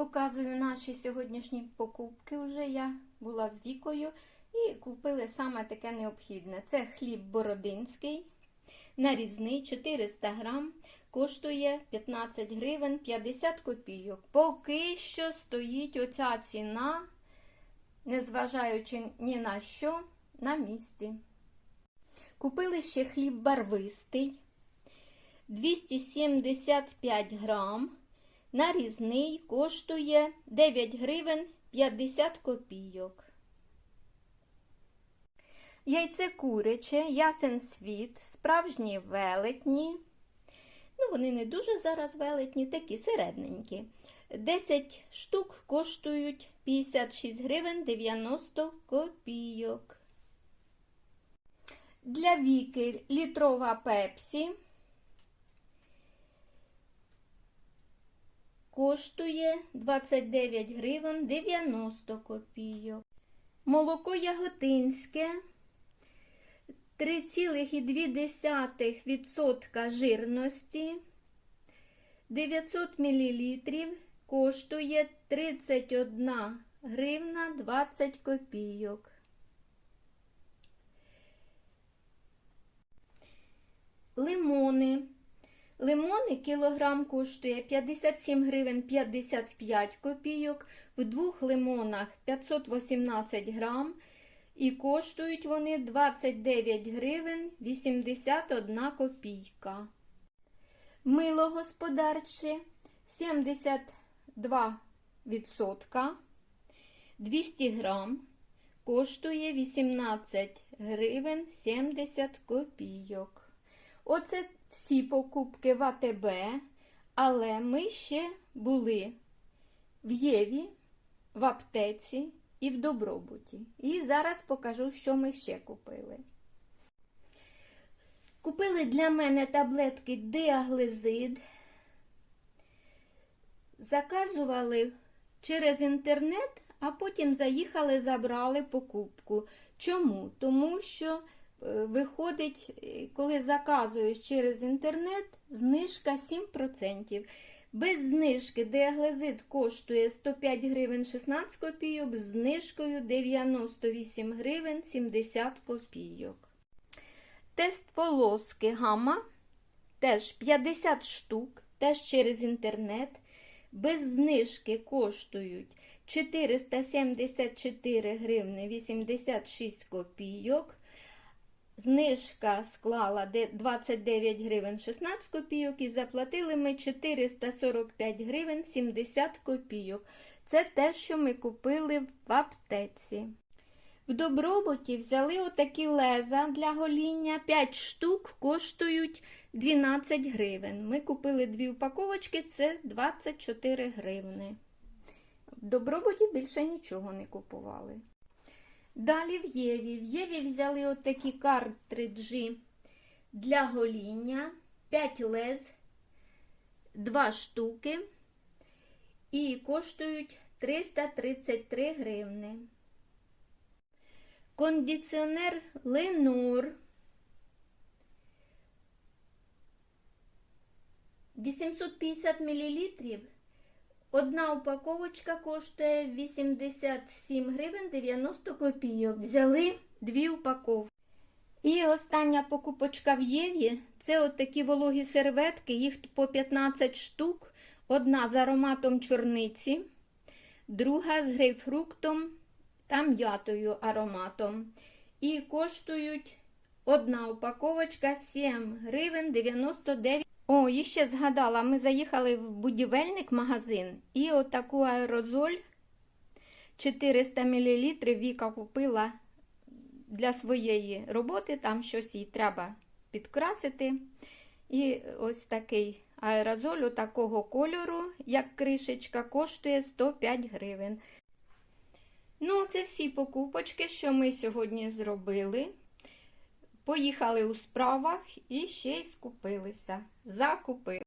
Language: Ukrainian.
Показую наші сьогоднішні покупки. Вже я була з вікою і купили саме таке необхідне. Це хліб бородинський, нарізний 400 грам, коштує 15 гривень 50 копійок. Поки що стоїть оця ціна, незважаючи ні на що, на місці. Купили ще хліб барвистий 275 грам. Нарізний коштує 9 гривень 50 копійок. Яйце куряче, ясен світ, справжні велетні. Ну, вони не дуже зараз велетні, такі середненькі. 10 штук коштують 56 гривень 90 копійок. Для віки літрова пепсі. Коштує 29 гривень 90 копійок. Молоко яготинське 3,2% жирності 900 мл коштує 31 гривна 20 копійок. Лимони Лимони кілограм коштує 57 гривень 55 копійок, в двох лимонах 518 грам і коштують вони 29 гривень 81 копійка. Мило господарче 72%, 200 грам, коштує 18 гривень 70 копійок. Оце всі покупки в АТБ, але ми ще були в Єві, в аптеці і в Добробуті. І зараз покажу, що ми ще купили. Купили для мене таблетки Диаглезид. Заказували через інтернет, а потім заїхали, забрали покупку. Чому? Тому що виходить, коли заказуєш через інтернет, знижка 7%. Без знижки диаглезид коштує 105 гривень 16 копійок, з знижкою 98 гривень 70 копійок. Тест полоски гамма теж 50 штук, теж через інтернет. Без знижки коштують 474 гривни 86 копійок. Знижка склала 29 гривень 16 копійок і заплатили ми 445 гривень 70 копійок. Це те, що ми купили в аптеці. В добробуті взяли отакі леза для гоління. 5 штук коштують 12 гривень. Ми купили дві упаковочки, це 24 гривни. В добробуті більше нічого не купували. Далі в Єві. В Єві взяли отакі картриджі для гоління, 5 лез, 2 штуки і коштують 333 гривни. Кондиціонер Ленор 850 мл. Одна упаковочка коштує 87 гривень 90 копійок. Взяли дві упаковки. І остання покупочка в Єві це от такі вологі серветки, їх по 15 штук. Одна з ароматом чорниці, друга з грейпфруктом та м'ятою ароматом. І коштують одна упаковочка 7 гривень 99 о, і ще згадала, ми заїхали в будівельник магазин і отаку аерозоль 400 мл Віка купила для своєї роботи, там щось їй треба підкрасити. І ось такий аерозоль такого кольору, як кришечка, коштує 105 гривень. Ну, це всі покупочки, що ми сьогодні зробили. Поїхали у справах і ще й скупилися. Закупили.